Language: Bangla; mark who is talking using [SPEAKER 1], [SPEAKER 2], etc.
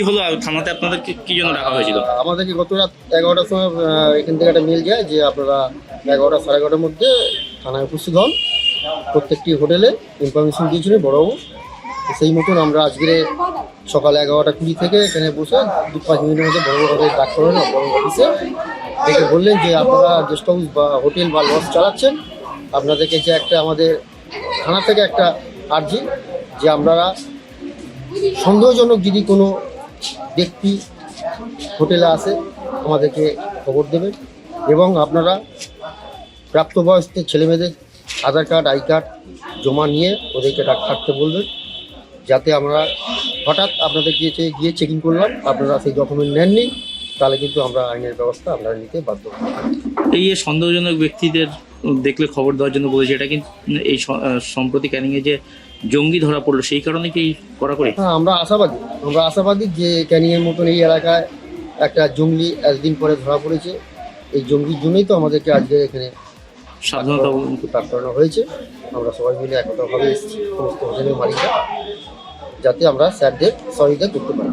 [SPEAKER 1] হলো আর থানাতে আপনাদের কি- কি জন্য ডাকা হয়েছিল?
[SPEAKER 2] আমাদেরকে গত রাত এগারোটার সময় এখান থেকে একটা মেল যায় যে আপনারা এগারোটা, সাড়ে এগারোটার মধ্যে থানায় উপস্থিত হন। প্রত্যেকটি হোটেলে ইনফরমেশন দিয়েছিলেন বড়বাবু। সেই মতন আমরা আজকে সকাল এগারোটা কুড়ি থেকে এখানে বসে দু পাঁচ মিনিটের মধ্যে বড় বড় ডাক করেন বড় অফিসে দেখে বললেন যে আপনারা গেস্ট হাউস বা হোটেল বা লজ চালাচ্ছেন। আপনাদেরকে যে একটা আমাদের থানা থেকে একটা আর্জি যে আপনারা সন্দেহজনক যদি কোনো ব্যক্তি হোটেলে আসে, আমাদেরকে খবর দেবেন এবং আপনারা প্রাপ্তবয়স্ক ছেলেমেয়েদের আধার কার্ড, আই কার্ড জমা নিয়ে ওদেরকে থাকতে বলবেন, যাতে আমরা হঠাৎ আপনাদের গিয়ে চে- গিয়ে চেকিং করলাম, আপনারা সেই ডকুমেন্ট নেননি, তাহলে কিন্তু আমরা আইনের ব্যবস্থা আমরা নিতে বাধ্য।
[SPEAKER 1] এই সন্দেহজনক ব্যক্তিদের দেখলে খবর দেওয়ার জন্য বলেছে, এটা কিন্তু এই সম্প্রতি ক্যানিংয়ে যে জঙ্গি ধরা পড়ল সেই কারণে কি করা করি
[SPEAKER 2] হ্যাঁ আমরা আশাবাদী আমরা আশাবাদী যে ক্যানিংয়ের মতন এই এলাকায় একটা জঙ্গি একদিন পরে ধরা পড়েছে। এই জঙ্গির জন্যই তো আমাদেরকে আজকে এখানে স্বাধীনতা করানো হয়েছে। আমরা সবাই মিলে একতাভাবে এসেছি সমস্ত হোটেলের মালিকরা যাতে আমরা স্যারদের সহযোগিতা করতে পারি।